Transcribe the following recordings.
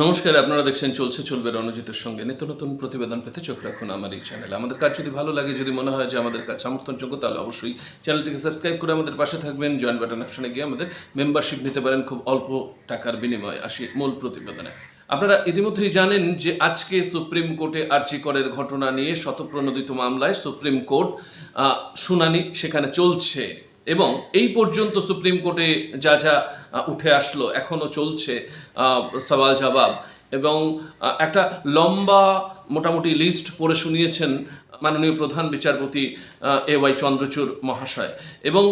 নমস্কার, আপনারা দেখছেন চলছে, চলবে রণজিতের সঙ্গে নিত্য নতুন প্রতিবেদন পেতে চোখ রাখুন আমার এই চ্যানেলে আমাদের কাজ যদি ভালো লাগে, যদি মনে হয় যে আমাদের কাজ সমর্থনযোগ্য তাহলে অবশ্যই চ্যানেলটিকে সাবস্ক্রাইব করে আমাদের পাশে থাকবেন জয়েন বাটন অপশনে গিয়ে আমাদের মেম্বারশিপ নিতে পারেন খুব অল্প টাকার বিনিময়ে আসি মূল প্রতিবেদনে। আপনারা ইতিমধ্যেই জানেন যে আজকে সুপ্রিম কোর্টে আর্জিকরের ঘটনা নিয়ে শতপ্রণোদিত মামলায় সুপ্রিম কোর্ট শুনানি সেখানে চলছে। এবং এই পর্যন্ত সুপ্রিম কোর্টে যা যা উঠে আসলো, এখনও চলছে সওয়াল জবাব। এবং একটা লম্বা, মোটামুটি লিস্ট পড়ে শুনিয়েছেন মাননীয় প্রধান বিচারপতি এ ওয়াই চন্দ্রচূড় মহাশয়। এবং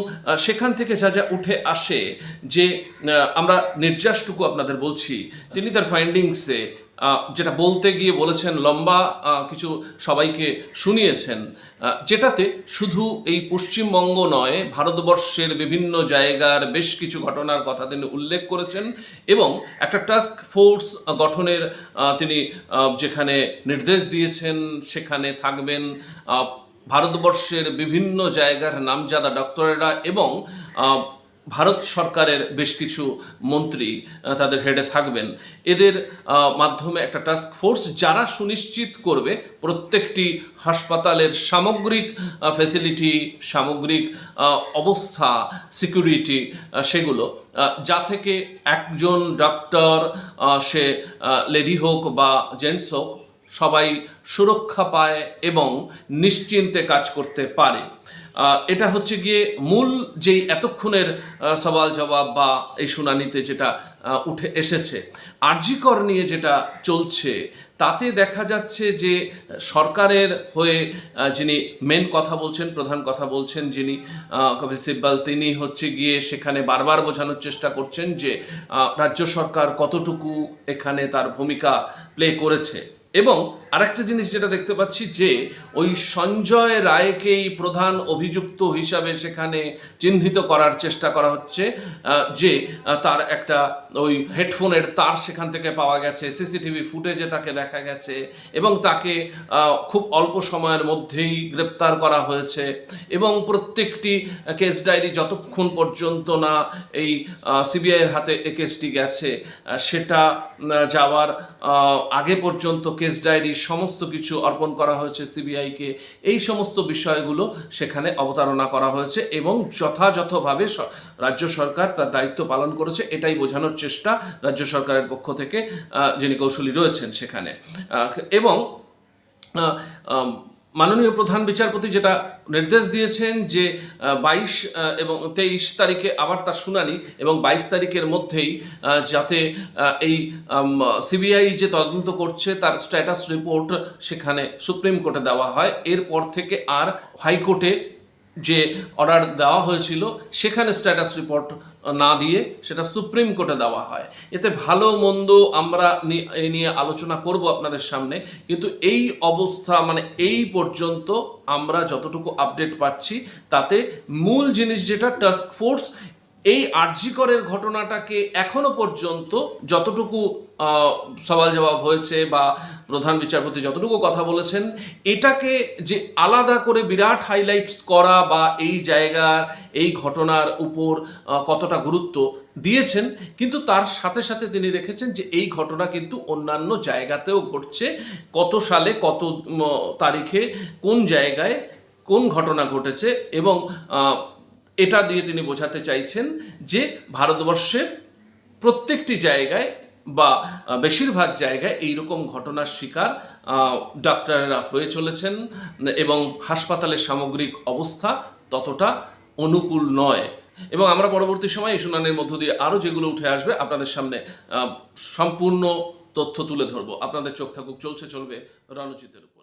সেখান থেকে যা যা উঠে আসে যে আমরা নির্যাসটুকু আপনাদের বলছি, তিনি তার ফাইন্ডিংসে যেটা বলতে গিয়ে বলেছেন লম্বা কিছু সবাইকে শুনিয়েছেন যেটাতে শুধু এই পশ্চিমবঙ্গ নয়, ভারতবর্ষের বিভিন্ন জায়গার বেশ কিছু ঘটনার কথা তিনি উল্লেখ করেছেন এবং একটা টাস্ক ফোর্স গঠনের তিনি যেখানে নির্দেশ দিয়েছেন, সেখানে থাকবেন ভারতবর্ষের বিভিন্ন জায়গার নামজাদা ডক্টরেরা এবং ভারত সরকারের বেশ কিছু মন্ত্রী তাদের হেডে থাকবেন। এদের মাধ্যমে একটা টাস্ক ফোর্স যারা সুনিশ্চিত করবে প্রত্যেকটি হাসপাতালের সামগ্রিক ফেসিলিটি সামগ্রিক অবস্থা সিকিউরিটি সেগুলো যা থেকে একজন ডক্টর আহ, সে লেডি হোক বা জেন্টস হোক সবাই সুরক্ষা পায় এবং নিশ্চিন্তে কাজ করতে পারে। এটা হচ্ছে গিয়ে মূল যেই এতক্ষণের সওয়াল জবাব বা এই শুনানিতে যেটা উঠে এসেছে। আরজিকর নিয়ে যেটা চলছে, তাতে দেখা যাচ্ছে যে সরকারের হয়ে যিনি মেন কথা বলছেন, প্রধান কথা বলছেন যিনি কপিল সিব্বাল, তিনি হচ্ছে গিয়ে সেখানে বারবার বোঝানোর চেষ্টা করছেন যে রাজ্য সরকার কতটুকু এখানে তার ভূমিকা প্লে করেছে। এবং আরেকটা জিনিস যেটা দেখতে পাচ্ছি যে ওই সঞ্জয় রায়কেই প্রধান অভিযুক্ত হিসাবে সেখানে চিহ্নিত করার চেষ্টা করা হচ্ছে যে তার একটা ওই হেডফোনের তার সেখান থেকে পাওয়া গেছে, সিসিটিভি ফুটেজে তাকে দেখা গেছে এবং তাকে খুব অল্প সময়ের মধ্যেই গ্রেপ্তার করা হয়েছে এবং প্রত্যেকটি কেস ডায়েরি যতক্ষণ পর্যন্ত না এই সিবিআইয়ের হাতে কেসটি গেছে সেটা যাওয়ার আগে পর্যন্ত কেস ডায়েরি সমস্ত কিছু অর্পণ করা হয়েছে সিবিআইকে। এই সমস্ত বিষয়গুলো সেখানে অবতারণা করা হয়েছে এবং যথাযথভাবে রাজ্য সরকার তার দায়িত্ব পালন করেছে, এটাই বোঝানোর চেষ্টা রাজ্য সরকারের পক্ষ থেকে যিনি কৌশলী রয়েছেন সেখানে। এবং মাননীয় প্রধান বিচারপতি যেটা নির্দেশ দিয়েছেন যে বাইশ এবং তেইশ তারিখে আবার তার শুনানি এবং বাইশ তারিখের মধ্যেই যাতে এই সিবিআই যে তদন্ত করছে তার স্ট্যাটাস রিপোর্ট সেখানে সুপ্রিম কোর্টে দেওয়া হয়। এরপর থেকে আর হাইকোর্টে যে অর্ডার দেওয়া হয়েছিল, সেখানে স্ট্যাটাস রিপোর্ট না দিয়ে সেটা সুপ্রিম কোর্টে দেওয়া হয়। এতে ভালো মন্দ আমরা এ নিয়ে আলোচনা করব আপনাদের সামনে, কিন্তু এই অবস্থা মানে এই পর্যন্ত আমরা যতটুকু আপডেট পাচ্ছি, তাতে মূল জিনিস যেটা টাস্ক ফোর্স এই আর্যিকরের ঘটনাটাকে এখনও পর্যন্ত যতটুকু সওয়াল জবাব হয়েছে বা প্রধান বিচারপতি যতটুকু কথা বলেছেন, এটাকে যে আলাদা করে বিরাট হাইলাইটস করা বা এই জায়গার এই ঘটনার উপর কতটা গুরুত্ব দিয়েছেন, কিন্তু তার সাথে সাথে তিনি রেখেছেন যে এই ঘটনা কিন্তু অন্যান্য জায়গাতেও ঘটছে, কত সালে, কত তারিখে, কোন জায়গায়, কোন ঘটনা ঘটেছে এবং এটা দিয়ে তিনি বোঝাতে চাইছেন যে ভারতবর্ষের প্রত্যেকটি জায়গায় বা বেশিরভাগ জায়গায় এইরকম ঘটনার শিকার ডাক্তাররা হয়ে চলেছেন এবং হাসপাতালের সামগ্রিক অবস্থা ততটা অনুকূল নয়। এবং আমরা পরবর্তী সময় এই শুনানির মধ্য দিয়ে আরও যেগুলো উঠে আসবে আপনাদের সামনে সম্পূর্ণ তথ্য তুলে ধরবো। আপনাদের চোখ থাকুক, চলছে, চলবে রণজিতের উপর।